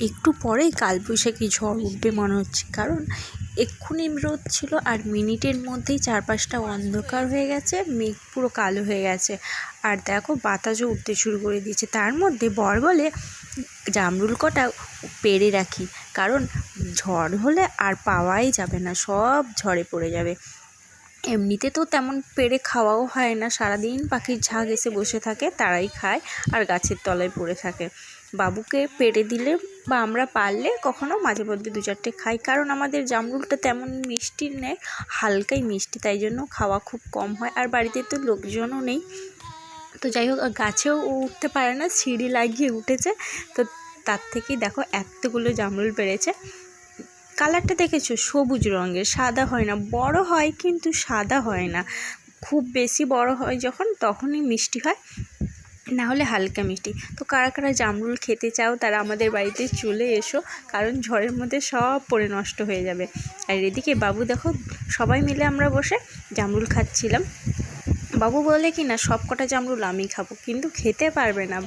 একটু পরেই কালবৈশাখী ঝড় উঠবে মনে হচ্ছে। কারণ এক্ষুনি রোদ ছিল আর মিনিটের মধ্যেই চারপাশটা অন্ধকার হয়ে গেছে, মেঘ পুরো কালো হয়ে গেছে। আর দেখো, বাতাসও উঠতে শুরু করে দিয়েছে। তার মধ্যে বর বলে জামরুল কটা পেরে রাখি। কারণ ঝড় হলে আর পাওয়াই যাবে না, সব ঝড়ে পড়ে যাবে। এমনিতে তো তেমন পেরে খাওয়াও হয় না। সারাদিন পাখির ঝাঁক এসে বসে থাকে, তারাই খায় আর গাছের তলায় পড়ে থাকে। বাবুকে পেড়ে দিলে বা আমরা পারলে কখনো মাঝে মধ্যে দু চারটে খাই। কারণ আমাদের জামরুলটা তেমন মিষ্টি নেই, হালকাই মিষ্টি, তাই জন্য খাওয়া খুব কম হয়। আর বাড়িতে তো লোকজনও নেই। তো যাই হোক, গাছেও উঠতে পারে না, সিঁড়ি লাগিয়ে উঠেছে। তো তার থেকেই দেখো, এতগুলো জামরুল পেরেছে। কালারটা দেখেছ? সবুজ রঙের, সাদা হয় না। বড় হয় কিন্তু সাদা হয় না। খুব বেশি বড় হয় যখন, তখনই মিষ্টি হয়। না হলে হালকা মিষ্টি। তো কারা কারা জামরুল খেতে চাও, তারা আমাদের বাড়িতে চলে এসো, কারণ ঝড়ের মধ্যে সব পরে নষ্ট হয়ে যাবে। আর এদিকে বাবু দেখো, সবাই মিলে আমরা বসে জামরুল খাচ্ছিলাম। বাবু বলে কি না সব কটা জামরুল আমি খাব, কিন্তু খেতে পারবে না।